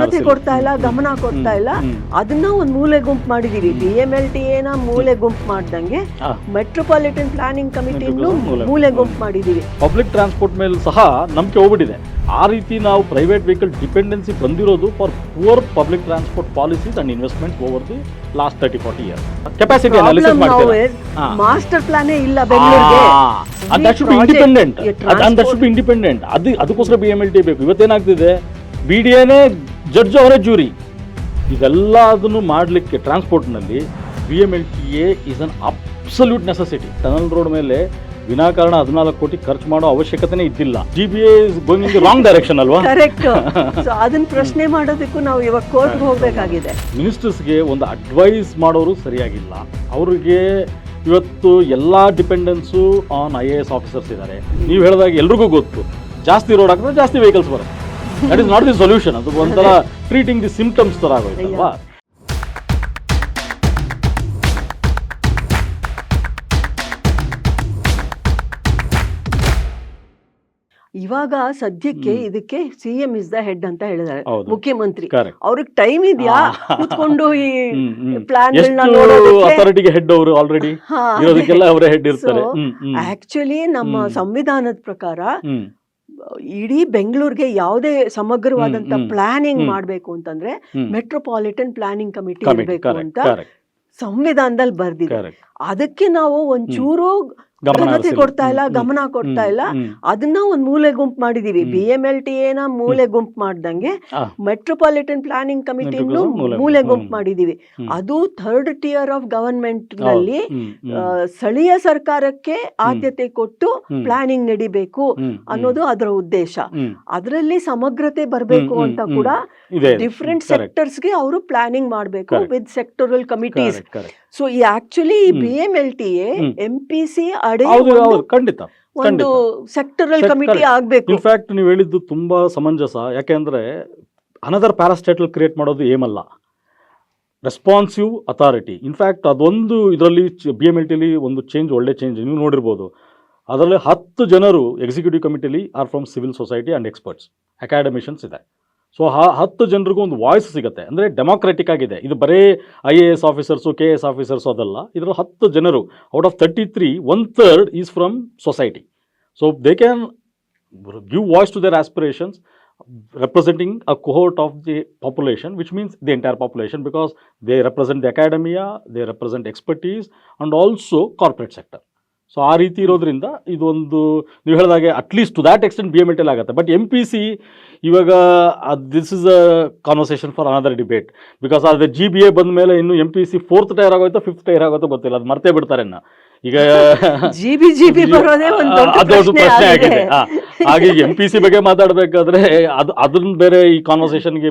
ಹರಿಸಿಲ್ಲ. ಕೊಡ್ತಾ ಇಲ್ಲ ಗಮನ ಕೊಡ್ತಾ ಇಲ್ಲ. ಅದನ್ನ ಒಂದು ಮೂಲೆ ಗುಂಪು ಮಾಡಿದೀವಿ ಬಿ ಎಂ ಎಲ್ ಟಿ ಎನ ಮೂಲೆ ಗುಂಪು ಮಾಡ್ದಂಗೆ. ಮೆಟ್ರೋಪಾಲಿಟನ್ ಪ್ಲಾನಿಂಗ್ ಕಮಿಟಿ ಮೂಲೆ- ಗುಂಪು. ಮಾಡಿದೀವಿ ಪಬ್ಲಿಕ್ ಟ್ರಾನ್ಸ್ಪೋರ್ಟ್ ಮೇಲೆ ಸಹ ನಂಬಿಕೆ ಹೋಗ್ಬಿಟ್ಟಿದೆ. ಆ ರೀತಿ ನಾವು ಪ್ರೈವೇಟ್ ವೆಹಿಕಲ್ ಡಿಪೆಂಡೆನ್ಸಿ ಬಂದಿರೋದು for poor public transport policies and investment over the last thirty forty year capacity. Master ಪ್ಲಾನೇ ಇಲ್ಲ ಬೆಂಗಳೂರಿಗೆ. ಇಂಡಿಪೆಂಡೆಂಟ್ ಇಂಡಿಪೆಂಡೆಂಟ್ ಅದು ಅದಕ್ಕೋಸ್ಕರ ಬಿ ಎಂ ಎಲ್ ಟಿ ಬೇಕು. ಇವತ್ತೇನಾಗ್ತಿದೆ? ಬಿ ಡಿ ಎನೇ ಜಡ್ಜ್ ಅವರೇ ಜ್ಯೂರಿ ಇದೆಲ್ಲ ಅದನ್ನು ಮಾಡಲಿಕ್ಕೆ ಟ್ರಾನ್ಸ್ಪೋರ್ಟ್ನಲ್ಲಿ B M L T A is an absolute necessity tunnel road ಮೇಲೆ ವಿನಾಕಾರಣ ಹದಿನಾಲ್ಕು ಕೋಟಿ ಖರ್ಚು ಮಾಡೋ ಅವಶ್ಯಕತೆನೇ ಇದ್ದಿಲ್ಲ. G B S going wrong direction ಅಲ್ವಾ? ಕರೆಕ್ಟ್ ಅದನ್ನು ಅದನ್ನ ಪ್ರಶ್ನೆ ಮಾಡೋದಕ್ಕೂ ನಾವು ಇವಾಗ ಕೋರ್ಟ್ ಹೋಗಬೇಕಾಗಿದೆ. ಮಿನಿಸ್ಟರ್ಸ್ಗೆ ಒಂದು ಅಡ್ವೈಸ್ ಮಾಡೋರು ಸರಿಯಾಗಿಲ್ಲ. ಅವರಿಗೆ ಇವತ್ತು ಎಲ್ಲ dependence on I A S officers ಇದ್ದಾರೆ. ನೀವು ಹೇಳಿದಾಗ ಎಲ್ರಿಗೂ ಗೊತ್ತು. ಜಾಸ್ತಿ ರೋಡ್ ಹಾಕಿದ್ರೆ ಜಾಸ್ತಿ ವೆಹಿಕಲ್ಸ್ ಬರುತ್ತೆ. That is not the solution ಅದು ಒಂಥರ ಟ್ರೀಟಿಂಗ್ ದಿ ಸಿಂಪ್ಟಮ್ಸ್ ಥರ ಆಗೋಯ್ತಲ್ವಾ? ಇವಾಗ ಸದ್ಯಕ್ಕೆ ಇದಕ್ಕೆ C M is the head ಅಂತ ಹೇಳಿದ್ದಾರೆ. ಮುಖ್ಯಮಂತ್ರಿ. ಅವ್ರಿಗೆ ಟೈಮ್ ಇದೆಯಾ. ಕೂತ್ಕೊಂಡು ಈ ಪ್ಲಾನ್ ಅಥಾರಿಟಿಗೆ ಹೆಡ್ ಅವರು ಆಲ್ರೆಡಿ ಇರೋದಕ್ಕೆಲ್ಲ ಅವರೇ ಹೆಡ್ ಇರ್ತಾರೆ. ಆಕ್ಚುಲಿ ನಮ್ಮ ಸಂವಿಧಾನದ ಪ್ರಕಾರ ಇಡೀ ಬೆಂಗಳೂರಿಗೆ ಯಾವುದೇ ಸಮಗ್ರವಾದಂತ ಪ್ಲಾನಿಂಗ್ ಮಾಡಬೇಕು ಅಂತಂದ್ರೆ ಮೆಟ್ರೋಪಾಲಿಟನ್ ಪ್ಲಾನಿಂಗ್ ಕಮಿಟಿ ಇರಬೇಕು ಅಂತ ಸಂವಿಧಾನದಲ್ಲಿ ಬರ್ದಿದೆ. ಅದಕ್ಕೆ ನಾವು ಒಂಚೂರು ಗಮನ. ಕೊಡ್ತಾ ಇಲ್ಲ ಗಮನ ಕೊಡ್ತಾ ಇಲ್ಲ. ಅದನ್ನ ಒಂದ್ ಮೂಲೆ ಗುಂಪು ಮಾಡಿದೀವಿ. ಬಿ ಎಂ ಎಲ್ ಟಿ ಎನ ಮೂಲೆ ಗುಂಪು ಮಾಡ್ದಂಗೆ. ಮೆಟ್ರೋಪಾಲಿಟನ್ ಪ್ಲಾನಿಂಗ್ ಕಮಿಟಿ ಮೂಲೆ ಗುಂಪು. ಮಾಡಿದೀವಿ. ಅದು ಥರ್ಡ್ ಟಿಯರ್ ಆಫ್ ಗವರ್ಮೆಂಟ್ನಲ್ಲಿ ಸ್ಥಳೀಯ ಸರ್ಕಾರಕ್ಕೆ ಆದ್ಯತೆ ಕೊಟ್ಟು ಪ್ಲಾನಿಂಗ್ ನಡಿಬೇಕು ಅನ್ನೋದು ಅದರ ಉದ್ದೇಶ. ಅದರಲ್ಲಿ ಸಮಗ್ರತೆ ಬರಬೇಕು ಅಂತ ಕೂಡ ಡಿಫ್ರೆಂಟ್ ಸೆಕ್ಟರ್ಸ್ ಸೆಕ್ಟರ್ಸ್ಗೆ ಅವರು ಪ್ಲಾನಿಂಗ್ ಮಾಡಬೇಕು. With sectoral committees. ಸೊ ಈ actually. B M L T M P C ಅಡೆ ಹೌದು ಹೌದು ಖಂಡಿತ ಒಂದು ಸೆಕ್ಟರಲ್ ಕಮಿಟಿ ಆಗ್ಬೇಕು. ಇನ್ಫ್ಯಾಕ್ಟ್ ನೀವು ಹೇಳಿದ್ದು ತುಂಬಾ ಸಮಂಜಸ. ಯಾಕೆಂದ್ರೆ ಅನದರ್ ಪ್ಯಾರಾಸ್ಟೇಟಲ್ ಕ್ರಿಯೇಟ್ ಮಾಡೋದು ಏಮಲ್ಲ. ರೆಸ್ಪಾನ್ಸಿವ್ ಅಥಾರಿಟಿ ಇನ್ಫ್ಯಾಕ್ಟ್ ಅದೊಂದು ಇದರಲ್ಲಿ ಬಿ ಎಂ ಎಲ್ ಟಿಲಿ ಒಂದು ಚೇಂಜ್ ಒಳ್ಳೆ ಚೇಂಜ್ ನೀವು ನೋಡಿರ್ಬೋದು. ಅದರಲ್ಲಿ ಹತ್ತು ಜನರು executive ಕಮಿಟಿಲಿ are from civil society and experts academicians ಇದೆ. ಸೊ ಆ ಹತ್ತು ಜನರಿಗೂ ಒಂದು ವಾಯ್ಸ್ ಸಿಗುತ್ತೆ ಅಂದರೆ ಡೆಮಾಕ್ರೆಟಿಕ್ ಆಗಿದೆ ಇದು ಬರೀ I A S officers K S officers ಅದಲ್ಲ ಇದರ ಹತ್ತು ಜನರು out of thirty three one third is from society so they can give voice to their aspirations representing a cohort of the population which means the entire population because they represent the academia they represent expertise and also corporate sector So ಆ ರೀತಿ ಇರೋದ್ರಿಂದ ಇದೊಂದು ನೀವು ಹೇಳಿದಾಗೆ at least to that extent B M L ಆಗುತ್ತೆ. But M P C ಇವಾಗ this is a conversation for another debate because ಅದು G B A ಬಂದ ಮೇಲೆ ಇನ್ನು M P C fourth tier ಆಗೋಯ್ತೋ fifth tier ಆಗೋಯ್ತೋ ಗೊತ್ತಿಲ್ಲ. ಅದು ಮರ್ತೇ ಬಿಡ್ತಾರೆ ಈಗ ಜಿ ಬಿ ಜಿ ಬಿ ಬರೋದೇ ಒಂದು ಅದೊಂದು ಪ್ರಶ್ನೆ ಆಗಿದೆ. ಹಾಗೆ ಎಂ ಪಿ ಸಿ ಬಗ್ಗೆ ಮಾತಾಡ್ಬೇಕಾದ್ರೆ ಅದು ಅದನ್ನ ಬೇರೆ ಈ ಕಾನ್ವರ್ಸೇಷನ್ಗೆ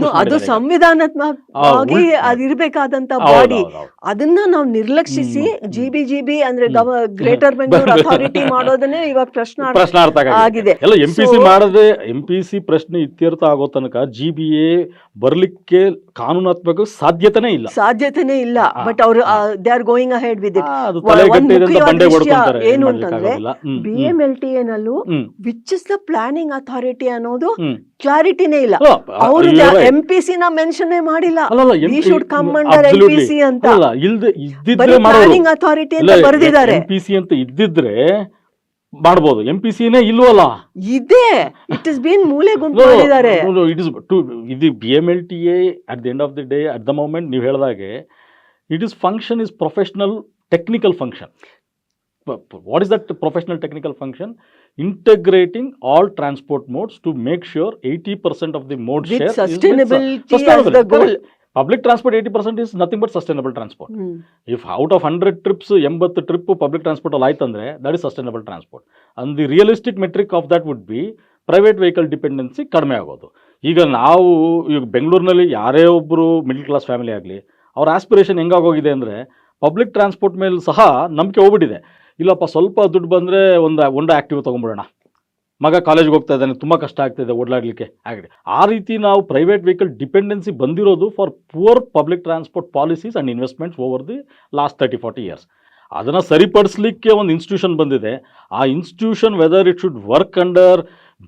ಗೆ ಅದು ಸಂವಿಧಾನಾತ್ಮಕವಾಗಿ. ಅದಿರ್ಬೇಕಾದಂತ ಬಾಡಿ ಅದನ್ನ ನಾವು ನಿರ್ಲಕ್ಷಿಸಿ GB G B G B ಅಂದ್ರೆ ಗ್ರೇಟರ್ ಬೆಂಗಳೂರು ಅಥಾರಿಟಿ ಮಾಡೋದನ್ನೇ ಇವಾಗ ಪ್ರಶ್ನೆ ಪ್ರಶ್ನಾರ್ಥ ಆಗಿದೆ. ಎಲ್ಲ ಎಂ ಪಿ ಸಿ ಮಾಡದೆ ಎಂ ಪಿ ಸಿ ಪ್ರಶ್ನೆ ಇತ್ಯರ್ಥ ಆಗೋ ತನಕ ಜಿ ಬಿ ಎ ಬರ್ಲಿಕ್ಕೆ ಕಾನೂನಾತ್ಮಕ ಸಾಧ್ಯತೆನೇ ಇಲ್ಲ. ಸಾಧ್ಯತೆನೇ ಇಲ್ಲ. ಬಟ್ ಅವರು. They are going ahead with it ಏನು ಅಂತಂದ್ರೆ ಬಿ ಎಂ ಎಲ್ ಟಿ ನಲ್ಲೂ which is the planning authority ಅನ್ನೋದು. ಕ್ಲಾರಿಟಿನೇ ಇಲ್ಲ. ಅವರು. ಎಂ ಪಿ ಸಿ ನ ಮೆನ್ಷನ್ ಮಾಡಿಲ್ಲ. MP should come under absolutely. ಅಂತ. ಪ್ಲಾನಿಂಗ್ ಅಥಾರಿಟಿ ಅಂತ ಬರೆದಿದ್ದಾರೆ. ಎಂ ಪಿ ಸಿ ಅಂತ ಇದ್ದಿದ್ರೆ ಮಾಡಬಹುದು ಎಂ ಪಿ ಸಿನೇ ಇಲ್ವಲ್ಲ? ಇದೆ. ಇಟ್ ಇಸ್ ಬೀನ್ ಮೂಲೆ ಗುಂಪು ಮಾಡಿದ್ದಾರೆ. ಇಟ್ ಇಸ್ ಟು ಇದು B M L T A at the end of the day at the moment ನೀವು ಹೇಳಿದಾಗೆ it is function is professional technical function what is that professional technical function integrating all transport modes to make sure eighty percent of the goal public transport eighty percent is nothing but sustainable transport if out of hundred trips ಎಂಬತ್ತು trip public transport ಅಲ್ಲಿ ಆಯ್ತಂದ್ರೆ that is sustainable transport and the realistic metric of that would be private vehicle dependency ಕಡಿಮೆ ಆಗೋದು. ಈಗ ನಾವು ಈಗ ಬೆಂಗಳೂರಿನಲ್ಲಿ ಯಾರೇ ಒಬ್ಬರು ಮಿಡ್ಲ್ ಕ್ಲಾಸ್ ಫ್ಯಾಮಿಲಿ ಆಗಲಿ ಅವ್ರ ಆಸ್ಪಿರೇಷನ್ ಹೆಂಗಾಗೋಗಿದೆ ಅಂದರೆ ಪಬ್ಲಿಕ್ ಟ್ರಾನ್ಸ್ಪೋರ್ಟ್ ಮೇಲೆ ಸಹ ನಂಬಿಕೆ ಹೋಗ್ಬಿಟ್ಟಿದೆ. ಇಲ್ಲಪ್ಪ, ಸ್ವಲ್ಪ ದುಡ್ಡು ಬಂದರೆ ಒಂದು ಒಂಡ ಆ್ಯಕ್ಟಿವ್ ತೊಗೊಂಬಿಡೋಣ ಮಗ ಕಾಲೇಜ್ಗೆ ಹೋಗ್ತಾ ಇದ್ದಾನೆ, ತುಂಬ ಕಷ್ಟ ಆಗ್ತಿದೆ ಓಡಾಡಲಿಕ್ಕೆ. ಆಗಲಿ ಆ ರೀತಿ ನಾವು ಪ್ರೈವೇಟ್ ವೆಹಿಕಲ್ ಡಿಪೆಂಡೆನ್ಸಿ ಬಂದಿರೋದು for poor public transport policies and investments over the last thirty forty years ಅದನ್ನು ಸರಿಪಡಿಸ್ಲಿಕ್ಕೆ ಒಂದು ಇನ್ಸ್ಟಿಟ್ಯೂಷನ್ ಬಂದಿದೆ. ಆ institution whether it should work under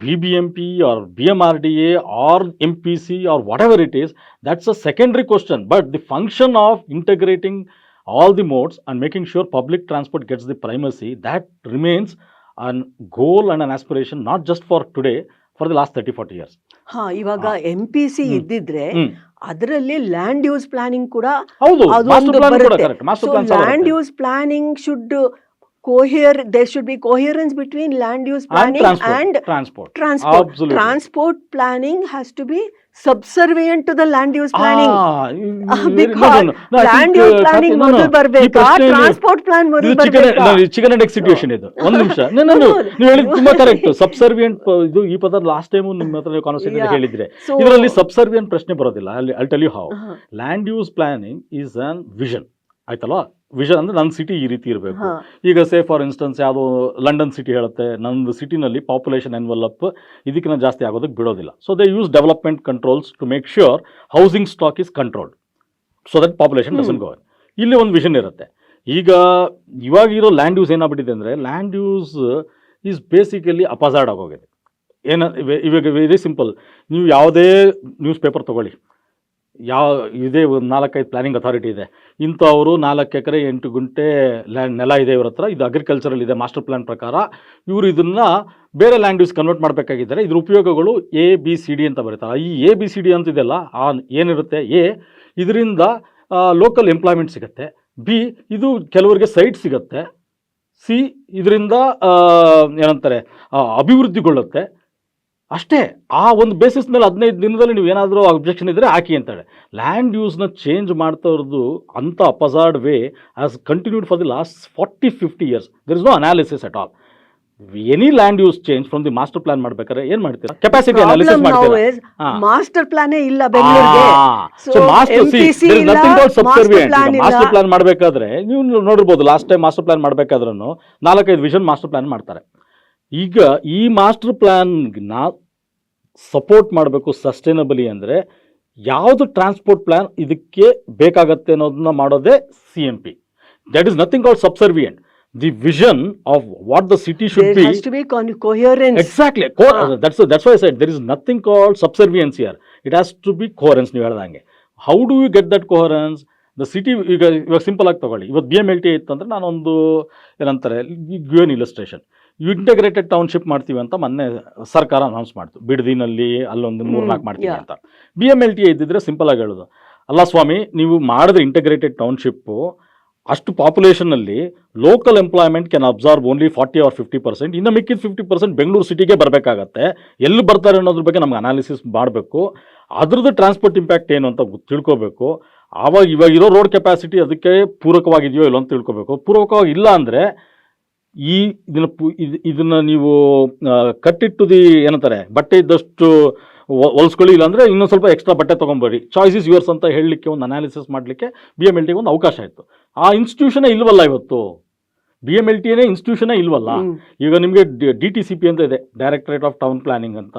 B B M P or B M R D A or M P C or whatever it is that's a secondary question but the function of integrating all the modes and making sure public transport gets the primacy, that remains an goal and an aspiration not just for today, for the last 30, 40 years. ha ivaga mpc M P C use ಇದ್ದಿದ್ರೆ kuda ಅದರಲ್ಲಿ land use planning ಕೂಡ land use planning should cohere they should be coherence between land use and planning transport. And transport. Transport Absolutely. Transport planning has to be subservient to the land use planning Ah, you- because no, no, no. Planning ಮೊದಲು no. ಈ ಬರ್ಬೇಕಾ transport plan ಮೊದಲು ಇದು chicken and egg situation ಇದು ಒಂದು ನಿಮಿಷ. ನೀವು ಹೌದು. ತುಂಬಾ ಕರೆಕ್ಟ್ ಸಬ್ಸರ್ವಿಯಂಟ್ ಇದು ಈ ಪದ ಲಾಸ್ಟ್ ಟೈಮ್ ನಿಮ್ಮ ಹತ್ರ ಕಾನ್ವರ್ಸೇಷನ್ ಹೇಳಿದ್ರೆ. ಇದರಲ್ಲಿ ಸಬ್ಸರ್ವಿಯಂಟ್ ಪ್ರಶ್ನೆ ಬರೋದಿಲ್ಲ. ಅಲ್ಲಿ I tell you how land use planning is an vision ಆಯ್ತಲ್ವಾ? ವಿಷನ್ ಅಂದ್ರೆ ನನ್ನ ಸಿಟಿ ಈ ರೀತಿ ಇರಬೇಕು. ಈಗ ಸೇ ಫಾರ್ ಇನ್ಸ್ಟೆನ್ಸ್ ಯಾವುದೋ ಲಂಡನ್ ಸಿಟಿ ಹೇಳುತ್ತೆ ನಂದು ಸಿಟಿನಲ್ಲಿ ಪಾಪ್ಯುಲೇಷನ್ ಎನ್ವಲಪ್ ಇದಕ್ಕಿಂತ ಜಾಸ್ತಿ ಆಗೋದಕ್ಕೆ ಬಿಡೋದಿಲ್ಲ. So they use development controls to make sure housing stock is controlled so that population doesn't go ಇಲ್ಲಿ ಒಂದು ವಿಷನ್ ಇರುತ್ತೆ. ಈಗ ಇವಾಗ ಇರೋ ಲ್ಯಾಂಡ್ ಯೂಸ್ ಏನಾಗ್ಬಿಟ್ಟಿದೆ ಅಂದರೆ land use is basically haphazard ಆಗೋಗಿದೆ. ಏನ ಇವ- ಇವಾಗ ವೆರಿ ಸಿಂಪಲ್ ನೀವು ಯಾವುದೇ ನ್ಯೂಸ್ ಪೇಪರ್ ತೊಗೊಳ್ಳಿ. ಯಾವ ಇದೇ ಒಂದು ನಾಲ್ಕೈದು ಪ್ಲಾನಿಂಗ್ ಅಥಾರಿಟಿ ಇದೆ. ಇಂಥವರು ನಾಲ್ಕು ಎಕರೆ, ಎಂಟು ಗುಂಟೆ ಲ್ಯಾಂಡ್ ನೆಲ ಇದೆ ಇವ್ರ ಹತ್ರ. ಇದು ಅಗ್ರಿಕಲ್ಚರಲ್ ಇದೆ ಮಾಸ್ಟರ್ ಪ್ಲ್ಯಾನ್ ಪ್ರಕಾರ. ಇವರು ಇದನ್ನು ಬೇರೆ ಲ್ಯಾಂಡ್ ಯೂಸ್ ಕನ್ವರ್ಟ್ ಮಾಡಬೇಕಾಗಿದ್ದಾರೆ ಇದ್ರ ಉಪಯೋಗಗಳು ಎ ಬಿ ಸಿ ಡಿ ಅಂತ ಬರೀತಾರೆ ಈ ಎ ಬಿ ಸಿ ಡಿ ಅಂತಿದೆಯಲ್ಲ, ಆ ಏನಿರುತ್ತೆ? ಎ ಇದರಿಂದ ಲೋಕಲ್ ಎಂಪ್ಲಾಯ್ಮೆಂಟ್ ಸಿಗುತ್ತೆ. ಬಿ ಇದು ಕೆಲವರಿಗೆ ಸೈಟ್ ಸಿಗುತ್ತೆ. ಸಿ ಇದರಿಂದ ಏನಂತಾರೆ ಅಭಿವೃದ್ಧಿಗೊಳ್ಳುತ್ತೆ. ಅಷ್ಟೇ ಆ ಒಂದು ಬೇಸಿಸ್ ಮೇಲೆ ಹದಿನೈದು ದಿನದಲ್ಲಿ ನೀವು ಏನಾದರೂ ಅಬ್ಜೆಕ್ಷನ್ ಇದ್ದರೆ ಹಾಕಿ ಅಂತಾಳೆ. ಲ್ಯಾಂಡ್ ಯೂಸ್ನ ಚೇಂಜ್ ಮಾಡ್ತಾ ಇರೋದು ಅಂಥ haphazard way has continued for the last forty fifty years there is no analysis at all any land use change from the master plan ಮಾಡ್ಬೇಕಾದ್ರೆ ಏನ್ ಮಾಡ್ತೀರಾ? ಕೆಪಾಸಿಟಿ ಅನಾಲಿಸಿಸ್ ಮಾಡ್ತೀರಾ. ಮಾಸ್ಟರ್ ಪ್ಲಾನೇ ಇಲ್ಲ ಬೆಂಗಳೂರಿಗೆ. ಸೊ ಮಾಸ್ಟರ್ ದೇರ್ ಇಲ್ಲ, ನಥಿಂಗ್ ಸಬ್ಸರ್ವಿಯಂಟ್ ಮಾಸ್ಟರ್ ಪ್ಲಾನ್ ಮಾಡಬೇಕಾದ್ರೆ ನೀವು ನೋಡಿರ್ಬೋದು ಲಾಸ್ಟ್ ಟೈಮ್ ಮಾಸ್ಟರ್ ಪ್ಲಾನ್ ಮಾಡಬೇಕಾದ್ರೂ ನಾಲ್ಕೈದು ವಿಷನ್ ಮಾಸ್ಟರ್ ಪ್ಲಾನ್ ಮಾಡ್ತಾರೆ. ಈಗ ಈ ಮಾಸ್ಟರ್ ಪ್ಲಾನ್ನ ಸಪೋರ್ಟ್ ಮಾಡಬೇಕು ಸಸ್ಟೈನಬಲಿ ಅಂದರೆ ಯಾವುದು ಟ್ರಾನ್ಸ್ಪೋರ್ಟ್ ಪ್ಲಾನ್ ಇದಕ್ಕೆ ಬೇಕಾಗತ್ತೆ ಅನ್ನೋದನ್ನ ಮಾಡೋದೇ C M P that is nothing call subservient the vision of what the city should be exactly that's that's why side there is nothing call subservience here it has to be coherence ನೀವು ಹೇಳ್ದಂಗೆ. How do you get that coherence the city ಈಗ ಇವಾಗ simple ಆಗಿ ತಗೊಳ್ಳಿ. ಇವತ್ತು B M L T ಇತ್ತಂದ್ರೆ ನಾನೊಂದು ಏನಂತಾರೆ ಗಿವನ್ ಇಲಸ್ಟ್ರೇಷನ್ ಇಂಟಗ್ರೇಟೆಡ್ ಟೌನ್ಶಿಪ್ ಮಾಡ್ತೀವಿ ಅಂತ ಮೊನ್ನೆ ಸರ್ಕಾರ ಅನೌನ್ಸ್ ಮಾಡ್ತು. ಬಿಡದಿನಲ್ಲಿ ಅಲ್ಲೊಂದು ಮೂರು ನಾಲ್ಕು ಮಾಡ್ತೀವಿ ಅಂತ. ಬಿ ಎಂ ಎಲ್ ಟಿ ಇದ್ದಿದ್ರೆ ಸಿಂಪಲ್ ಆಗಿ ಹೇಳೋದು. ಅಲ್ಲ ಸ್ವಾಮಿ ನೀವು ಮಾಡಿದ್ರೆ ಇಂಟಗ್ರೇಟೆಡ್ ಟೌನ್ಶಿಪ್ಪು ಅಷ್ಟು ಪಾಪ್ಯುಲೇಷನಲ್ಲಿ local employment can absorb only forty or fifty percent ಇನ್ನು ಮಿಕ್ಕಿದ ಫಿಫ್ಟಿ ಪರ್ಸೆಂಟ್ ಬೆಂಗಳೂರು ಸಿಟಿಗೆ ಬರಬೇಕಾಗತ್ತೆ. ಎಲ್ಲಿ ಬರ್ತಾರೆ ಅನ್ನೋದ್ರ ಬಗ್ಗೆ ನಮ್ಗೆ ಅನಾಲಿಸಿಸ್ ಮಾಡಬೇಕು. ಅದ್ರದ್ದು ಟ್ರಾನ್ಸ್ಪೋರ್ಟ್ ಇಂಪ್ಯಾಕ್ಟ್ ಏನು ಅಂತ ತಿಳ್ಕೋಬೇಕು ತಿಳ್ಕೊಬೇಕು. ಆವಾಗ ಇವಾಗ ಇರೋ ರೋಡ್ ಕೆಪಾಸಿಟಿ ಅದಕ್ಕೆ ಪೂರಕವಾಗಿದೆಯೋ ಇಲ್ಲೋ ಅಂತ ತಿಳ್ಕೋಬೇಕು. ಪೂರಕವಾಗಿ ಇಲ್ಲ ಅಂದರೆ ಈ ಇದನ್ನ ಇದನ್ನ ನೀವು ಕಟ್ಟಿಟ್ಟು ದಿ ಏನಂತಾರೆ ಬಟ್ಟೆ ಇದ್ದಷ್ಟು ಹೊಲಿಸ್ಕೊಳ್ಳಿ ಇಲ್ಲ ಇನ್ನೊಂದು ಸ್ವಲ್ಪ ಎಕ್ಸ್ಟ್ರಾ ಬಟ್ಟೆ ತೊಗೊಂಬರಿ ಚಾಯ್ಸ್ ಇಸ್ ಯುವರ್ಸ್ ಅಂತ ಹೇಳಲಿಕ್ಕೆ ಒಂದು ಅನಾಲಿಸಿಸ್ ಮಾಡಲಿಕ್ಕೆ ಬಿ ಎಂ ಎಲ್ ಟಿಗೆ ಒಂದು ಅವಕಾಶ ಇತ್ತು ಆ ಇನ್ಸ್ಟಿಟ್ಯೂಷನೇ ಇಲ್ವಲ್ಲ ಇವತ್ತು? ಬಿ ಎಂ ಎಲ್ ಟಿನೇ ಇನ್ಸ್ಟಿಟ್ಯೂಷನೇ ಇಲ್ವಲ್ಲ? ಈಗ ನಿಮಗೆ ಡಿ ಟಿ ಸಿ ಪಿ ಅಂತ ಇದೆ ಡೈರೆಕ್ಟರೇಟ್ ಆಫ್ ಟೌನ್ ಪ್ಲಾನಿಂಗ್ ಅಂತ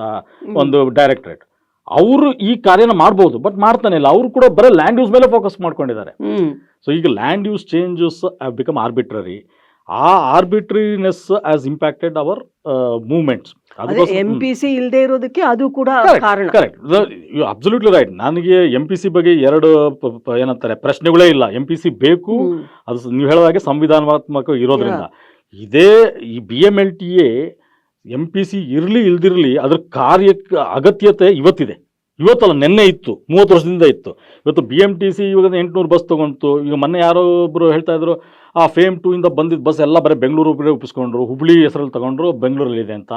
ಒಂದು ಡೈರೆಕ್ಟರೇಟ್ ಅವರು ಈ ಕಾರ್ಯನ ಮಾಡ್ಬೋದು ಬಟ್ ಮಾಡ್ತಾನೆ ಇಲ್ಲ. ಅವರು ಕೂಡ ಬರೀ ಲ್ಯಾಂಡ್ ಯೂಸ್ ಮೇಲೆ ಫೋಕಸ್ ಮಾಡ್ಕೊಂಡಿದ್ದಾರೆ. ಸೊ ಈಗ land use changes become arbitrary ಆ arbitrariness has impacted our movements M P C ಇಲ್ಲದೆ ಇರೋದಕ್ಕೆ ಅದು ಕೂಡ ಕಾರಣ. ಕರೆಕ್ಟ್ ಅಬ್ಸಲ್ಯೂಟ್ಲಿ ರೈಟ್ ನನಗೆ ಎಂ ಪಿ ಸಿ ಬಗ್ಗೆ ಎರಡು ಏನಂತಾರೆ ಪ್ರಶ್ನೆಗಳೇ ಇಲ್ಲ. ಎಂ ಪಿ ಸಿ ಬೇಕು. ಅದು ನೀವು ನೀವು ಹಾಗೆ ಸಂವಿಧಾನಾತ್ಮಕ ಇರೋದ್ರಿಂದ. ಇದೇ ಈ B M L T A M P C ಇರಲಿ ಇಲ್ದಿರಲಿ ಅದ್ರ ಕಾರ್ಯಕ್ಕೆ ಅಗತ್ಯತೆ ಇವತ್ತಿದೆ. ಇವತ್ತಲ್ಲ ನಿನ್ನೆ ಇತ್ತು, ಮೂವತ್ತು ವರ್ಷದಿಂದ ಇತ್ತು. ಇವತ್ತು ಬಿ ಎಂ ಟಿ ಸಿ ಇವಾಗ ಎಂಟುನೂರು ಬಸ್ ತೊಗೊಂತು ಈಗ ಮೊನ್ನೆ ಯಾರೋ ಒಬ್ಬರು ಹೇಳ್ತಾ ಇದ್ರು, ಆ ಫೇಮ್ ಟೂ ಇಂದ ಬಂದಿದ್ದ ಬಸ್ ಎಲ್ಲ ಬರೀ ಬೆಂಗಳೂರು ಒಪ್ಪಿಸ್ಕೊಂಡ್ರು, ಹುಬ್ಳಿ ಹೆಸರಲ್ಲಿ ತಗೊಂಡ್ರು ಬೆಂಗಳೂರಲ್ಲಿದೆ ಅಂತ.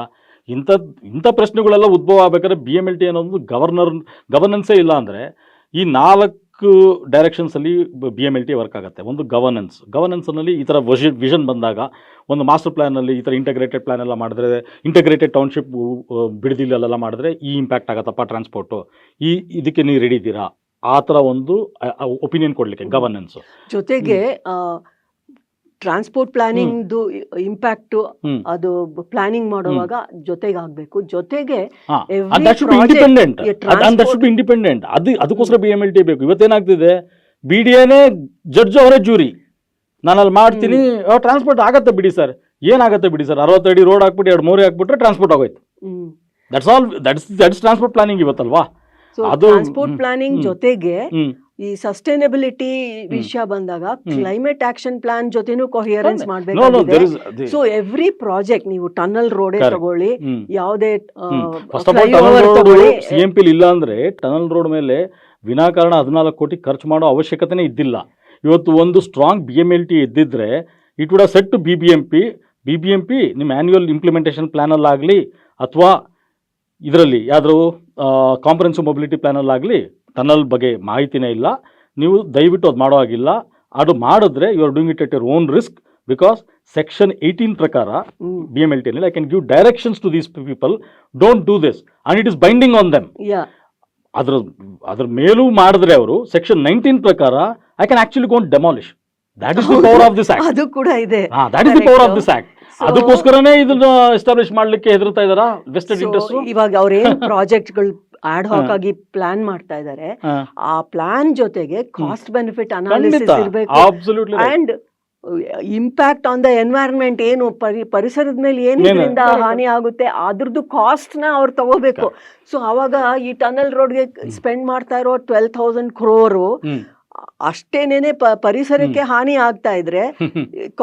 ಇಂಥ ಇಂಥ ಪ್ರಶ್ನೆಗಳೆಲ್ಲ ಉದ್ಭವ ಆಗಬೇಕಾದ್ರೆ ಬಿ ಎಂ ಎಲ್ ಟಿ ಅನ್ನೋದು ಗವರ್ನರ್ ಗವರ್ನೆನ್ಸೇ ಇಲ್ಲ ಅಂದರೆ ಈ ನಾಲ್ಕು ಡೈರೆಕ್ಷನ್ಸಲ್ಲಿ B M L T work ಆಗುತ್ತೆ. ಒಂದು ಗವರ್ನೆನ್ಸ್ ಗವರ್ನೆನ್ಸ್ನಲ್ಲಿ ಈ ಥರ ವಿಷನ್ ವಿಷನ್ ಬಂದಾಗ ಒಂದು ಮಾಸ್ಟರ್ ಪ್ಲ್ಯಾನಲ್ಲಿ ಈ ಥರ ಇಂಟಗ್ರೇಟೆಡ್ ಪ್ಲ್ಯಾನ್ ಎಲ್ಲ ಮಾಡಿದ್ರೆ ಇಂಟಗ್ರೇಟೆಡ್ ಟೌನ್ಶಿಪ್ ಬಿಡದಿಲ್ಲೆಲ್ಲ ಮಾಡಿದ್ರೆ ಈ ಇಂಪ್ಯಾಕ್ಟ್ ಆಗತ್ತಪ್ಪ ಟ್ರಾನ್ಸ್ಪೋರ್ಟು ಈ ಇದಕ್ಕೆ ನೀವು ರೆಡಿ ಇದ್ದೀರಾ? ಆ ಥರ ಒಂದು ಒಪಿನಿಯನ್ ಕೊಡಲಿಕ್ಕೆ ಗವರ್ನೆನ್ಸು ಜೊತೆಗೆ ಟ್ರಾನ್ಸ್ಪೋರ್ಟ್ ಪ್ಲಾನಿಂಗ್ ಇಂಪ್ಯಾಕ್ಟ್ ಅದು ಪ್ಲಾನಿಂಗ್ ಮಾಡುವಾಗ ಜೊತೆಗೆ ಆಗ್ಬೇಕು ಜೊತೆಗೆ ಇಂಡಿಪೆಂಡೆಂಟ್ ಅದು ಅದಕ್ಕೋಸ್ಕರ ಬಿ ಎಂ ಎಲ್ ಟಿ ಬೇಕು. ಇವತ್ತೇನಾಗ್ತಿದೆ? ಬಿ ಡಿ ಎನೇ ಜಡ್ಜ್ ಅವರೇ ಜೂರಿ ನಾನು ಅಲ್ಲಿ ಮಾಡ್ತೀನಿ ಟ್ರಾನ್ಸ್ಪೋರ್ಟ್ ಆಗತ್ತೆ ಬಿಡಿ ಸರ್ ಏನಾಗತ್ತೆ ಬಿಡಿ ಸರ್ ಅರವತ್ತಡಿ ರೋಡ್ ಹಾಕ್ಬಿಟ್ಟು ಎರಡು ಮೂರೇ ಹಾಕ್ಬಿಟ್ರೆ ಟ್ರಾನ್ಸ್ಪೋರ್ಟ್ ಆಗೋಯ್ತು. That's all that's that's transport planning ಇವತ್ತಲ್ವಾ? ಅದು- ಟ್ರಾನ್ಸ್ಪೋರ್ಟ್ ಪ್ಲಾನಿಂಗ್ ಜೊತೆಗೆ ಈ ಸಸ್ಟೈನಬಿಲಿಟಿ ವಿಷಯ ಬಂದಾಗ ಕ್ಲೈಮೇಟ್ ಆಕ್ಷನ್ ಪ್ಲಾನ್ ಜೊತೆನೂ ಕೊಹಿಯರೆನ್ಸ್ ಮಾಡಬೇಕು ಸೊ ಎವ್ರಿ ಪ್ರಾಜೆಕ್ಟ್ ನೀವು ಟನಲ್ ರೋಡ್ ತಗೊಳ್ಳಿ ಯಾವುದೇ first of all tunnel road C M ಪಿಲಿ ಇಲ್ಲ ಅಂದ್ರೆ ಟನಲ್ ರೋಡ್ ಮೇಲೆ ವಿನಾಕಾರಣ ಹದಿನಾಲ್ಕು ಕೋಟಿ ಖರ್ಚು ಮಾಡೋ ಅವಶ್ಯಕತೆನೇ ಇದ್ದಿಲ್ಲ. ಇವತ್ತು ಒಂದು strong B M L T ಇದ್ದಿದ್ರೆ it would set B B M P B B M P ನಿಮ್ಮ ಆ್ಯನ್ಯುವಲ್ ಇಂಪ್ಲಿಮೆಂಟೇಷನ್ ಪ್ಲ್ಯಾನಲ್ಲಾಗಲಿ ಅಥವಾ ಇದರಲ್ಲಿ ಯಾವ್ದಾದ್ರು ಕಾಂಪ್ರೆನ್ಸಿವ್ ಮೊಬಿಲಿಟಿ ಪ್ಲ್ಯಾನಲ್ಲಾಗಲಿ ಟನಲ್ ಬಗ್ಗೆ ಮಾಹಿತಿನೇ ಇಲ್ಲ. ನೀವು ದಯವಿಟ್ಟು ಅದು ಮಾಡೋ ಹಾಗಿಲ್ಲ. ಅದು ಮಾಡಿದ್ರೆ you are doing it at your own risk because section eighteen ಪ್ರಕಾರ B M L T I can give directions to these people don't do this and it is binding on them ಅದ್ರ ಅದ್ರ ಮೇಲೂ ಮಾಡಿದ್ರೆ ಅವರು section nineteen ಪ್ರಕಾರ I can actually go and demolish that is the power of this act ಅದು ಕೂಡ ಇದೆ. That is the power of. This act ಅದಕ್ಕೋಸ್ಕರನೇ ಇದನ್ನ ಎಸ್ಟಾಬ್ಲಿಷ್ ಮಾಡ್ಲಿಕ್ಕೆ ಹೆದರ್ತಾ ಇದಾರ ವೆಸ್ಟೆಡ್ ಇಂಟ್ರೆಸ್ಟ್ ಇವಾಗ ಅವ್ರೇನ್ ಪ್ರಾಜೆಕ್ಟ್ಗಳು ಆಡ್ ಹಾಕ್ ಆಗಿ ಪ್ಲಾನ್ ಮಾಡ್ತಾ ಇದ್ದಾರೆ ಆ ಪ್ಲಾನ್ ಜೊತೆಗೆ ಕಾಸ್ಟ್ ಬೆನಿಫಿಟ್ ಅನಾಲಿಸಿಸ್ ಇರಬೇಕು. And impact on the environment ಏನು? ಪರಿ ಪರಿಸರದ ಮೇಲೆ ಏನು ಏನು? ಇದರಿಂದ ಹಾನಿ ಆಗುತ್ತೆ? ಅದ್ರದ್ದು ಕಾಸ್ಟ್ನ ಅವ್ರು ತಗೋಬೇಕು. ಸೊ ಅವಾಗ ಈ ಟನಲ್ ರೋಡ್ಗೆ ಸ್ಪೆಂಡ್ ಮಾಡ್ತಾ ಇರೋ ಟ್ವೆಲ್ ತೌಸಂಡ್ ಕ್ರೋರು ಅಷ್ಟೇನೇನೆ ಪರಿಸರಕ್ಕೆ ಹಾನಿ ಆಗ್ತಾ ಇದ್ರೆ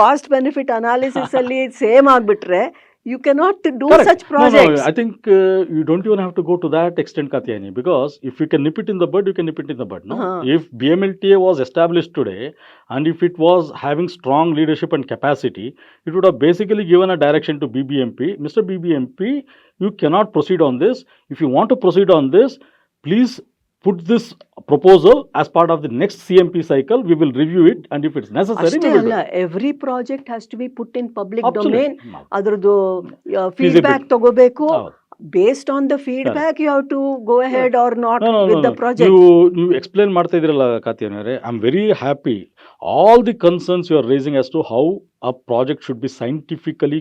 ಕಾಸ್ಟ್ ಬೆನಿಫಿಟ್ ಅನಾಲಿಸಿಸ್ ಅಲ್ಲಿ ಸೇಮ್ ಆಗ್ಬಿಟ್ರೆ you cannot do Correct. such projects. No, no, I think uh, you don't even have to go to that extent, Katyani, because if you can nip it in the bud, you can nip it in the bud. No? Uh-huh. If BMLTA was established today and if it was having strong leadership and capacity, it would have basically given a direction to BBMP. Mr. BBMP, you cannot proceed on this. If you want to proceed on this, please put this proposal as part of the next CMP cycle. We will review it, and if it's necessary, ಅಷ್ಟೇ we will. ಅಲ್ಲ do it. Every project has to be put in public Absolutely. Domain ಅದ್ರದ್ದು feedback ತಗೋಬೇಕು ಹೌದು. Based on the feedback you have to go ahead or not No, no, with no, the no. Project ನೀವು ನೀವು explain ಮಾಡ್ತಾ ಇದ್ರಲ್ಲ Katya. I am very happy all the concerns you are raising as to how a project should be scientifically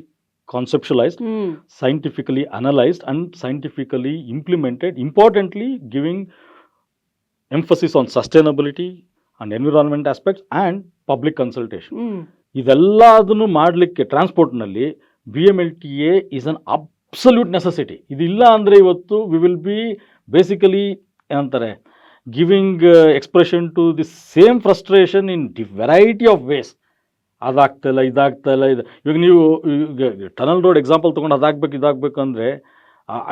conceptualised hmm scientifically analyzed and scientifically implemented importantly giving emphasis on sustainability and environment aspects and public consultation ಇದೆಲ್ಲ ಅದನ್ನು ಮಾಡಲಿಕ್ಕೆ ಟ್ರಾನ್ಸ್ಪೋರ್ಟ್ನಲ್ಲಿ B M L T A is an absolute necessity ಇದಿಲ್ಲ ಅಂದರೆ ಇವತ್ತು we will be basically ಏನಂತಾರೆ giving expression to the same frustration in the variety of ways ಅದಾಗ್ತಾಯಿಲ್ಲ ಇದಾಗ್ತಾಯಿಲ್ಲ ಇದು ಇವಾಗ ನೀವು ಟನಲ್ ರೋಡ್ ಎಕ್ಸಾಂಪಲ್ ತೊಗೊಂಡು ಅದಾಗಬೇಕು ಇದಾಗಬೇಕು ಅಂದರೆ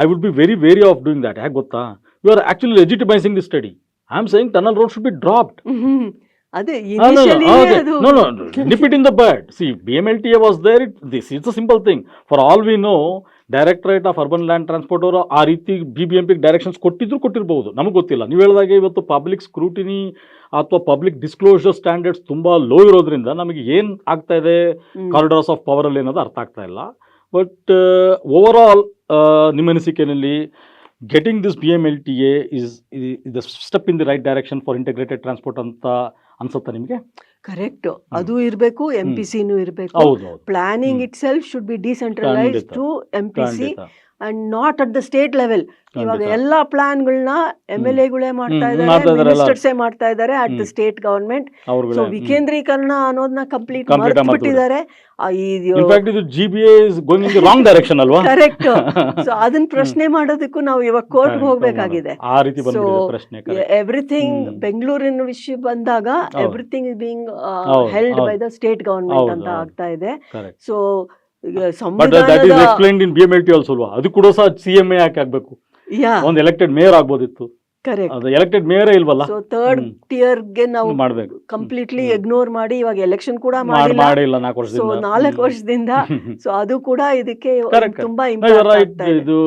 I would be very wary of doing that ಯಾಕೆ ಗೊತ್ತಾ? You are actually legitimising the study I am saying tunnel road should be dropped. ಅದೇ. ಅದು no, no, no, nip it in the bud. See, BMLTA was there. It, this is a simple thing. For all we Directorate of Urban Land Transport ಅವರು ಆ ರೀತಿ B B M ಪಿಗೆ directions ಕೊಟ್ಟಿದ್ರು ಕೊಟ್ಟಿರಬಹುದು ನಮಗೆ ಗೊತ್ತಿಲ್ಲ ನೀವು ಹೇಳಿದಾಗೆ ಇವತ್ತು ಪಬ್ಲಿಕ್ ಸ್ಕ್ರೂಟಿನಿ ಅಥವಾ ಪಬ್ಲಿಕ್ ಡಿಸ್ಕ್ಲೋಸರ್ ಸ್ಟ್ಯಾಂಡರ್ಡ್ಸ್ ತುಂಬ ಲೋ ಇರೋದ್ರಿಂದ ನಮಗೆ ಏನು ಆಗ್ತಾ ಇದೆ. ಕಾರಿಡಾರ್ಸ್ ಆಫ್ ಪವರಲ್ಲಿ ಅನ್ನೋದು ಅರ್ಥ ಆಗ್ತಾ ಇಲ್ಲ ಬಟ್ ಓವರ್ ಆಲ್ ನಿಮ್ಮ ಅನಿಸಿಕೆಯಲ್ಲಿ getting this B M L T A is the step in the right direction for integrated transport ಅಂತ ಅನ್ಸುತ್ತಾ ನಿಮಗೆ? ಕರೆಕ್ಟ್ ಅದು ಇರಬೇಕು ಎಂ ಪಿ ಸಿನೂ ಇರಬೇಕು. Planning. Itself should be decentralise to M P C and not at the state level ಇವಾಗ ಎಲ್ಲ ಪ್ಲಾನ್ಗಳನ್ನ M L ಎಗಳೇ ಮಾಡ್ತಾ ಇದ್ದಾರೆ ಮಾಡ್ತಾ ಇದಾರೆ ಎಲ್ಲ. ಮಿನಿಸ್ಟರ್ಸೇ ಮಾಡ್ತಾ ಇದ್ದಾರೆ at the. State government so ವಿಕೇಂದ್ರೀಕರಣ ಅನ್ನೋದನ್ನ ಕಂಪ್ಲೀಟ್ Complete ಆಗಿ ಮರ್ತು ಬಿಟ್ಟಿದ್ದಾರೆ In fact, ಇದು G B is going in the wrong direction ಅಲ್ವಾ? ಕರೆಕ್ಟ್ ಸೊ ಅದನ್ನ ಪ್ರಶ್ನೆ ಮಾಡೋದಕ್ಕೂ ನಾವು ಇವಾಗ ಕೋರ್ಟ್ ಹೋಗ್ಬೇಕಾಗಿದೆ. correct. ಎವ್ರಿಥಿಂಗ್. ಬೆಂಗಳೂರಿನ ವಿಷಯ ಬಂದಾಗ. Everything being held. By the state government ಅಂತ ಆಗ್ತಾ ಇದೆ. ಸೊ ಬಟ್ ದಟ್ ಇಸ್ ಸಂವಿಧಾನದ explained in B M L T also ಅಲ್ವಾ? ಅದು ಕೂಡ ಸಹ ಸಿ ಎಂ ಎ ಯಾಕೆ ಆಗ್ಬೇಕು? ಒಂದು ಎಲೆಕ್ಟೆಡ್ ಮೇಯರ್ ಆಗ್ಬೋದಿತ್ತು. ಕರೆಕ್ಟ್ ಎಲೆಕ್ಟೆಡ್ ಮೇಯರೇ ಇಲ್ವಲ್ಲ? ಸೊ ಥರ್ಡ್ ಟಿಯರ್ಗೆ ನಾವು ಮಾಡ್ಬೇಕು. ಕಂಪ್ಲೀಟ್ಲಿ. ಇಗ್ನೋರ್ ಮಾಡಿ ಇವಾಗ ಎಲೆಕ್ಷನ್ ಕೂಡ ಮಾಡಿ ಮಾಡಿಲ್ಲ. ನಾಲ್ಕು ವರ್ಷದಿಂದ. ನಾಲ್ಕು ವರ್ಷದಿಂದ. ಸೊ ಅದು ಕೂಡ ಇದಕ್ಕೆ ತುಂಬಾ ಇಂಪಾರ್ಟೆಂಟ್ ಇದೆ.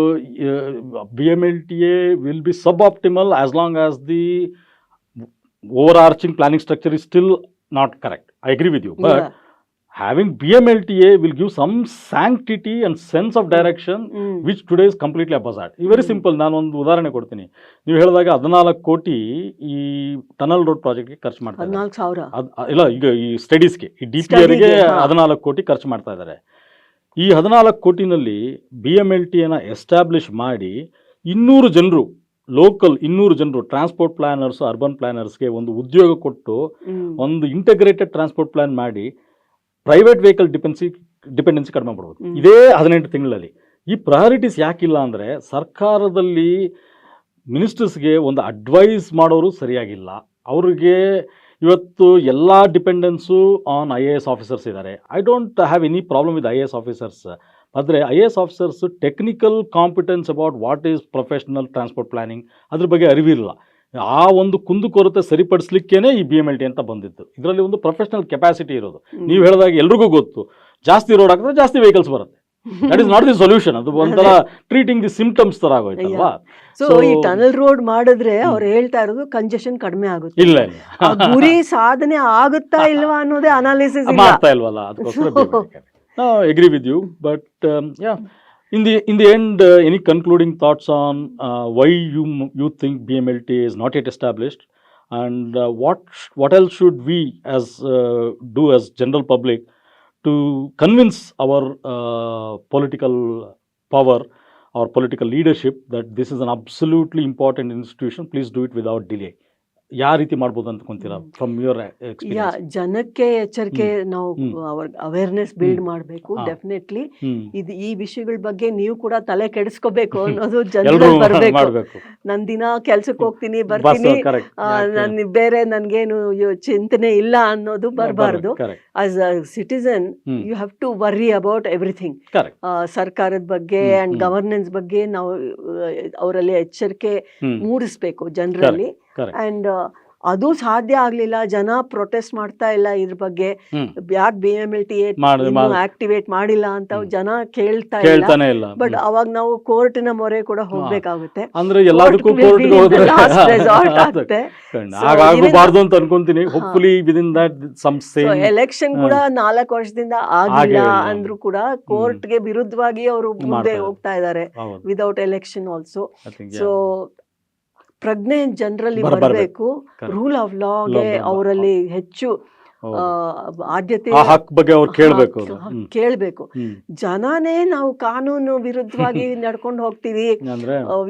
B M L T A will be sub optimal as long as the over arching planning structure is still not correct I agree with you but. Having BMLTA will give some sanctity and sense of direction hmm. which today is completely opposite. ಈ very. Simple ನಾನು ಒಂದು ಉದಾಹರಣೆ ಕೊಡ್ತೀನಿ. ನೀವು ಹೇಳಿದಾಗ ಹದಿನಾಲ್ಕು ಕೋಟಿ ಈ ಟನಲ್ ರೋಡ್ ಪ್ರಾಜೆಕ್ಟ್ಗೆ ಖರ್ಚು ಮಾಡ್ತಾರೆ ಸಾವಿರ? ಇಲ್ಲ ಈಗ ಈ ಸ್ಟಡೀಸ್ಗೆ ಈ ಡಿ ಪಿ ಆರ್ಗೆ ಹದಿನಾಲ್ಕು ಕೋಟಿ ಖರ್ಚು ಮಾಡ್ತಾ ಇದ್ದಾರೆ. ಈ ಹದಿನಾಲ್ಕು ಕೋಟಿನಲ್ಲಿ ಬಿ ಎಂ ಎಲ್ ಟಿಯನ್ನು ಎಸ್ಟಾಬ್ಲಿಷ್ ಮಾಡಿ ಇನ್ನೂರು ಜನರು ಲೋಕಲ್ ಇನ್ನೂರು ಜನರು ಟ್ರಾನ್ಸ್ಪೋರ್ಟ್ ಪ್ಲಾನರ್ಸ್ ಅರ್ಬನ್ ಪ್ಲಾನರ್ಸ್ಗೆ ಒಂದು ಉದ್ಯೋಗ ಕೊಟ್ಟು ಒಂದು ಇಂಟಗ್ರೇಟೆಡ್ ಟ್ರಾನ್ಸ್ಪೋರ್ಟ್ ಪ್ಲಾನ್ ಮಾಡಿ ಪ್ರೈವೇಟ್ ವೆಹಿಕಲ್ ಡಿಪೆನ್ಸಿ ಡಿಪೆಂಡೆನ್ಸಿ ಕಡಿಮೆ ಮಾಡ್ಬೋದು. ಇದೇ ಹದಿನೆಂಟು ತಿಂಗಳಲ್ಲಿ. ಈ ಪ್ರಯಾರಿಟೀಸ್ ಯಾಕಿಲ್ಲ ಅಂದರೆ ಸರ್ಕಾರದಲ್ಲಿ ಮಿನಿಸ್ಟರ್ಸ್ಗೆ ಒಂದು ಅಡ್ವೈಸ್ ಮಾಡೋರು ಸರಿಯಾಗಿಲ್ಲ. ಅವ್ರಿಗೆ ಇವತ್ತು ಎಲ್ಲ dependence on I A S officers ಇದ್ದಾರೆ. I don't have any problem with I A S officers ಆದರೆ I A S officers technical competence about what is professional transport planning ಅದ್ರ ಬಗ್ಗೆ ಅರಿವಿಲ್ಲ. ಆ ಒಂದು ಕುಂದುಕೊರತೆ ಸರಿಪಡಿಸ್ಲಿಕ್ಕೇನೆ ಈ ಬಿ ಎಂ ಎಲ್ ಟಿ ಅಂತ ಬಂದಿತ್ತು. ಇದರಲ್ಲಿ ಒಂದು ಪ್ರೊಫೆಷನಲ್ ಕೆಪಾಸಿಟಿ ಇರೋದು. ನೀವು ಹೇಳಿದಾಗ ಎಲ್ರಿಗೂ ಗೊತ್ತು. ಜಾಸ್ತಿ ರೋಡ್ ಹಾಕಿದ್ರೆ ಜಾಸ್ತಿ ವೆಹಿಕಲ್ಸ್ ಬರುತ್ತೆ. That is not the solution ಅದು ಒಂಥರ ಟ್ರೀಟಿಂಗ್ ದಿ ಸಿಂಪ್ಟಮ್ಸ್ ತರ ಆಗೋಯ್ತಲ್ವಾ? ಸೊ ಈ ಟನಲ್ ರೋಡ್ ಮಾಡಿದ್ರೆ. ಅವ್ರು ಹೇಳ್ತಾ ಇರೋದು ಕಂಜೆಷನ್ ಕಡಿಮೆ ಆಗುತ್ತೆ. ಇಲ್ಲ ಗುರಿ ಸಾಧನೆ ಆಗುತ್ತಾ ಇಲ್ವಾ ಅನ್ನೋದೇ ಅನಾಲಿಸಿಸ್ ಮಾಡ್ತಾ ಇಲ್ವಲ್ಲ? ಅದಕ್ಕೋಸ್ಕರ agree with you but yeah In the in the end, uh, any concluding thoughts on uh, why you you think BMLT is not yet established, and uh, what what else should we as uh, do as general public to convince our uh, political power our political leadership that this is an absolutely important institution? Please do it without delay. ಯಾವ ರೀತಿ ಮಾಡ್ಬೋದು ಅಂದ್ಕೊಂತೀರಾ from your ಯಾ ಜನಕ್ಕೆ ಎಚ್ಚರಿಕೆ ನಾವು. ಅವ್ರ awareness build. ಮಾಡಬೇಕು. Definitely ಇದು ಈ ವಿಷಯಗಳ ಬಗ್ಗೆ ನೀವು ಕೂಡ ತಲೆ ಕೆಡಿಸ್ಕೋಬೇಕು ಅನ್ನೋದು ಜನ ಜನರಲ್ಲಿ ಬರ್ಬೇಕು. ಮಾಡಬೇಕು. ನನ್ ದಿನ ಕೆಲ್ಸಕ್ಕೆ ಹೋಗ್ತೀನಿ ಬರ್ತೀನಿ. ನನ್ನ ಬೇರೆ ನನ್ಗೇನು ಚಿಂತನೆ ಇಲ್ಲ ಅನ್ನೋದು ಬರಬಾರ್ದು. As a citizen you have to worry about everything ಸರ್ಕಾರದ ಬಗ್ಗೆ ಅಂಡ್. ಗವರ್ನೆನ್ಸ್ ಬಗ್ಗೆ ನಾವು ಅವರಲ್ಲಿ ಎಚ್ಚರಿಕೆ ಮೂಡಿಸ್ಬೇಕು ಜನರಲ್ಲಿ. ಅಂಡ್ ಅದು ಸಾಧ್ಯ ಆಗ್ಲಿಲ್ಲ. ಜನ ಪ್ರೊಟೆಸ್ಟ್ ಮಾಡ್ತಾ ಇಲ್ಲ ಇದ್ರ ಬಗ್ಗೆ. ಯಾಕೆ B M L T activate ಮಾಡಿಲ್ಲ ಅಂತ. ಜನ ಕೇಳ್ತಾ ಇಲ್ಲ. ಬಟ್ ಅವಾಗ ನಾವು ಕೋರ್ಟಿನ ಮೊರೆ ಕೂಡ ಹೋಗ್ಬೇಕಾಗುತ್ತೆ. ಅಂದ್ರೆ ಎಲ್ಲದಕ್ಕೂ ಅಂತ ಅನ್ಕೊಂತೀನಿ. Hopefully within that some election ಕೂಡ ನಾಲ್ಕು ವರ್ಷದಿಂದ ಆಗಿಲ್ಲ. ಅಂದ್ರೂ ಕೂಡ ಕೋರ್ಟ್ಗೆ ವಿರುದ್ಧವಾಗಿ ಅವರು ಮುಂದೆ ಹೋಗ್ತಾ ಇದ್ದಾರೆ ವಿದೌಟ್ ಎಲೆಕ್ಷನ್ ಆಲ್ಸೋ ಸೊ. ಪ್ರಜ್ಞೆ ಜನರಲ್ಲಿ ಬರ್- ಬರಬೇಕು. ರೂಲ್ ಆಫ್ ಲಾಗೆ ಅವರಲ್ಲಿ ಹೆಚ್ಚು ಆ, ಆದ್ಯತೆ ಬಗ್ಗೆ ಅವ್ರು ಕೇಳಬೇಕು ಕೇಳಬೇಕು. ಜನನೇ ನಾವು ಕಾನೂನು ವಿರುದ್ಧವಾಗಿ ನಡ್ಕೊಂಡು ಹೋಗ್ತೀವಿ.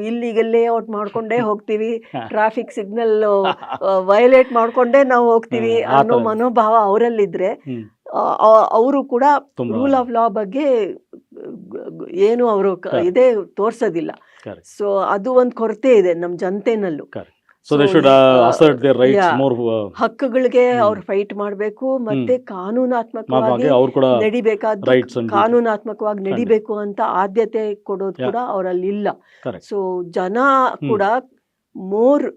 ಇಲ್ಲಿಗೆ ಲೇಔಟ್ ಮಾಡ್ಕೊಂಡೇ ಹೋಗ್ತೀವಿ. ಟ್ರಾಫಿಕ್ ಸಿಗ್ನಲ್ ವೈಲೇಟ್ ಮಾಡ್ಕೊಂಡೇ ನಾವು ಹೋಗ್ತೀವಿ ಅನ್ನೋ ಮನೋಭಾವ ಅವರಲ್ಲಿದ್ರೆ. ಅವರು ಕೂಡ ರೂಲ್ ಆಫ್ ಲಾ ಬಗ್ಗೆ ಏನು ಅವರು. ಇದೇ ತೋರ್ಸೋದಿಲ್ಲ. ಸೊ ಅದು ಒಂದು ಕೊರತೆ ಇದೆ ನಮ್ಮ ಜನತೆನಲ್ಲೂ. Uh, ಮೋರ್ ಹಕ್ಕುಗಳಿಗೆ. ಅವ್ರು ಫೈಟ್ ಮಾಡಬೇಕು ಮತ್ತೆ ಕಾನೂನಾತ್ಮಕವಾಗಿ ನಡಿಬೇಕಾದ ಕಾನೂನಾತ್ಮಕವಾಗಿ ನಡಿಬೇಕು ಅಂತ ಆದ್ಯತೆ ಕೊಡೋದು ಕೂಡ ಅವರಲ್ಲಿ ಇಲ್ಲ. ಸೊ ಜನ ಕೂಡ ಮೋರ್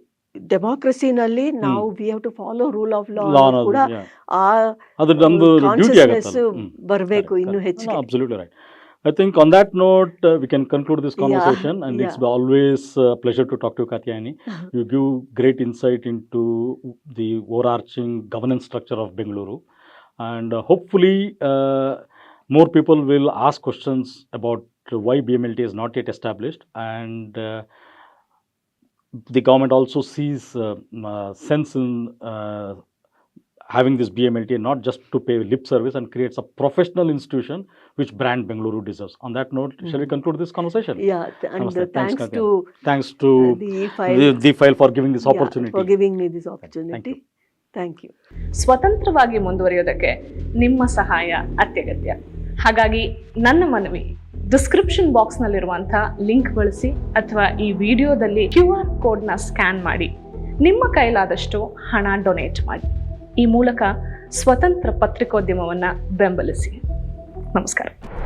ಡೆಮಾಕ್ರಸಿನಲ್ಲಿ ನಾವು we have to follow rule of law ಕೂಡ ಆ ಬರಬೇಕು ಇನ್ನು ಹೆಚ್ಚು I think on that note, uh, we can conclude this Yeah, conversation, and it's always a pleasure to talk to you, Katyayani. You give great insight into the overarching governance structure of Bengaluru, and uh, hopefully, uh, more people will ask questions about why BMLT is not yet established, and uh, the government also sees uh, uh, sense in uh, having this BMLT not just to pay lip service and creates a professional institution which brand Bengaluru deserves. On that note, mm -hmm. shall we Mhm. conclude this conversation? Yeah, and uh, Thanks, thanks to Thanks to the, file, the the file for giving this opportunity. For giving me this opportunity. Thank you. Thank you ಸ್ವತಂತ್ರವಾಗಿ ಮುಂದುವರಿಯೋದಕ್ಕೆ ನಿಮ್ಮ ಸಹಾಯ ಅತ್ಯಗತ್ಯ ಹಾಗಾಗಿ ನನ್ನ ಮನವಿ description ಬಾಕ್ಸ್ನಲ್ಲಿರುವಂಥ link ಬಳಸಿ ಅಥವಾ ಈ ವಿಡಿಯೋದಲ್ಲಿ ಕ್ಯೂ ಆರ್ ಕೋಡ್ನ ಸ್ಕ್ಯಾನ್ ಮಾಡಿ ನಿಮ್ಮ ಕೈಲಾದಷ್ಟು ಹಣ ಡೊನೇಟ್ ಮಾಡಿ ಈ ಮೂಲಕ ಸ್ವತಂತ್ರ ಪತ್ರಿಕೋದ್ಯಮವನ್ನು ಬೆಂಬಲಿಸಿ. ನಮಸ್ಕಾರ.